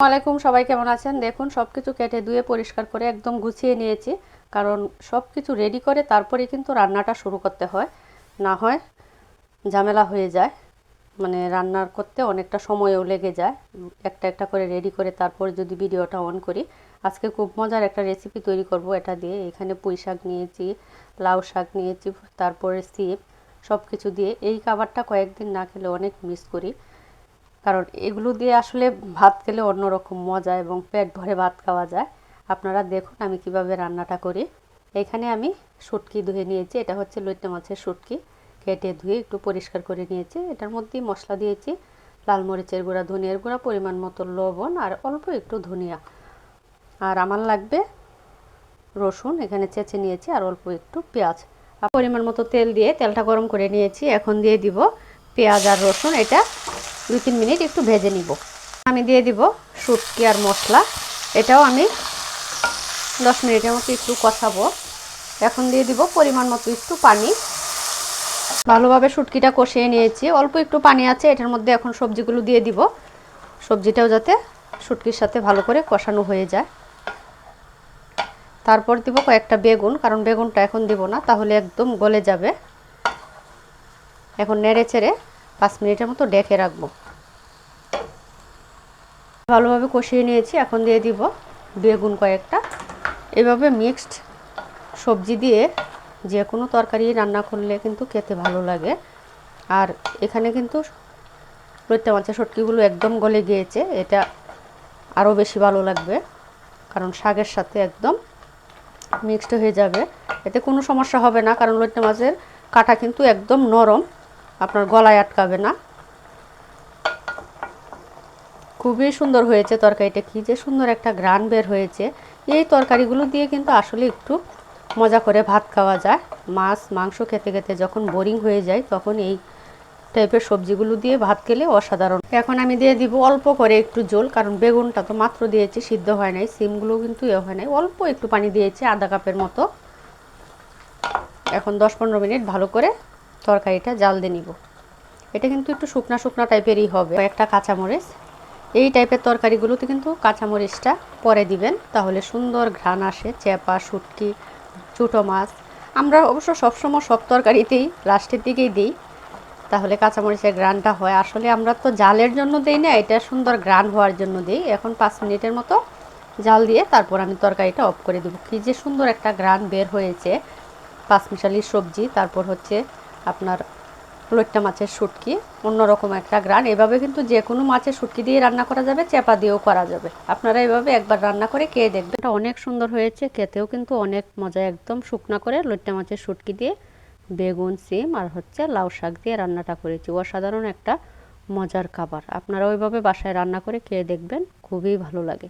আলাইকুম সবাই কেমন আছেন? দেখুন সব কিছু কেটে ধুয়ে পরিষ্কার করে একদম গুছিয়ে নিয়েছি। কারণ সব কিছু রেডি করে তারপরে কিন্তু রান্নাটা শুরু করতে হয়। না হয় ঝামেলা হয়ে যায়। মানে রান্নার করতে অনেকটা সময়ও লেগে যায়। একটা একটা করে রেডি করে তারপরে যদি ভিডিওটা অন করি, আজকে খুব মজার একটা রেসিপি তৈরি করব। এটা দিয়ে এখানে পুঁই শাক নিয়েছি, লাউ শাক নিয়েছি, তারপরে সিপ সব কিছু দিয়ে এই খাবারটা কয়েকদিন না খেলে অনেক মিস করি। কারণ এগুলো দিয়ে আসলে ভাত খেলে অন্যরকম মজা এবং পেট ভরে ভাত খাওয়া যায়। আপনারা দেখুন আমি কীভাবে রান্নাটা করি। এখানে আমি শুটকি ধুয়ে নিয়েছি, এটা হচ্ছে লইট্টা মাছের শুটকি। কেটে ধুয়ে একটু পরিষ্কার করে নিয়েছি। এটার মধ্যেই মশলা দিয়েছি, লাল মরিচের গুঁড়া, ধনিয়ার গুঁড়া, পরিমাণ মতো লবণ আর অল্প একটু ধনিয়া। আর আমার লাগবে রসুন, এখানে চেঁচে নিয়েছি আর অল্প একটু পেঁয়াজ। আর পরিমাণ মতো তেল দিয়ে তেলটা গরম করে নিয়েছি। এখন দিয়ে দিব পেঁয়াজ আর রসুন, এটা দুই তিন মিনিট একটু ভেজে নিব। আমি দিয়ে দিব শুটকি আর মশলা। এটাও আমি দশ মিনিটের মতো একটু কষাবো। এখন দিয়ে দিব পরিমাণ মতো একটু পানি। ভালোভাবে শুটকিটা কষিয়ে নিয়েছি। অল্প একটু পানি আছে, এটার মধ্যে এখন সবজিগুলো দিয়ে দিব। সবজিটাও যাতে শুটকির সাথে ভালো করে কষানো হয়ে যায়। তারপর দিব কয়েকটা বেগুন, কারণ বেগুনটা এখন দিব না, তাহলে একদম গলে যাবে। এখন নেড়ে চেড়ে পাঁচ মিনিটের মতো ডেকে রাখব। ভালোভাবে কষিয়ে নিয়েছি, এখন দিয়ে দিব বেগুন কয়েকটা। এভাবে মিক্সড সবজি দিয়ে যে কোনো তরকারি রান্না করলে কিন্তু খেতে ভালো লাগে। আর এখানে কিন্তু লইট্টা মাছের সটকিগুলো একদম গলে গিয়েছে, এটা আরও বেশি ভালো লাগবে, কারণ শাকের সাথে একদম মিক্সড হয়ে যাবে। এতে কোনো সমস্যা হবে না, কারণ লইট্টা মাছের কাটা কিন্তু একদম নরম, আপনার গলায় আটকাবে না। খুবই সুন্দর হয়েছে তরকারিটা, কী যে সুন্দর একটা গ্রান বের হয়েছে। এই তরকারিগুলো দিয়ে কিন্তু আসলে একটু মজা করে ভাত খাওয়া যায়। মাছ, মাংস খেতে খেতে যখন বোরিং হয়ে যায়, তখন এই টাইপের সবজিগুলো দিয়ে ভাত খেলে অসাধারণ। এখন আমি দিয়ে দিব অল্প করে একটু জল কারণ বেগুনটা তো মাত্র দিয়েছি, সিদ্ধ হয় নাই। সিমগুলো কিন্তু এ হয় নাই। অল্প একটু পানি দিয়েছি, আধা কাপের মতো। এখন দশ পনেরো মিনিট ভালো করে তরকারিটা জাল দিয়ে নিব। এটা কিন্তু একটু শুকনা শুকনা টাইপেরই হবে। একটা কাঁচামরিচ এই টাইপের তরকারিগুলোতে কিন্তু কাঁচামরিচটা পরে দিবেন, তাহলে সুন্দর ঘ্রাণ আসে, চেপা, শুটকি ছোটো মাছ। আমরা অবশ্য সবসময় সব তরকারিতেই লাস্টের দিকেই দিই, তাহলে কাঁচামরিচের গ্রানটা হয়। আসলে আমরা তো জালের জন্য দিই না, এটা সুন্দর গ্রান হওয়ার জন্য দিই। এখন পাঁচ মিনিটের মতো জাল দিয়ে তারপর আমি তরকারিটা অফ করে দেবো। কী যে সুন্দর একটা গ্রান বের হয়েছে। পাঁচমিশালি সবজি, তারপর হচ্ছে আপনার লইট্টা মাছের শুটকি, অন্যরকম একটা গ্রান এভাবে কিন্তু যে কোনো মাছের শুটকি দিয়ে রান্না করা যাবে, চেপা দিয়েও করা যাবে। আপনারা এভাবে একবার রান্না করে খেয়ে দেখবেন। এটা অনেক সুন্দর হয়েছে, খেতেও কিন্তু অনেক মজা, একদম শুকনা করে লইট্টা মাছের শুটকি দিয়ে বেগুন, সিম আর হচ্ছে লাউ শাক দিয়ে রান্নাটা করেছি। অসাধারণ একটা মজার খাবার। আপনারা ওইভাবে বাসায় রান্না করে খেয়ে দেখবেন, খুবই ভালো লাগে।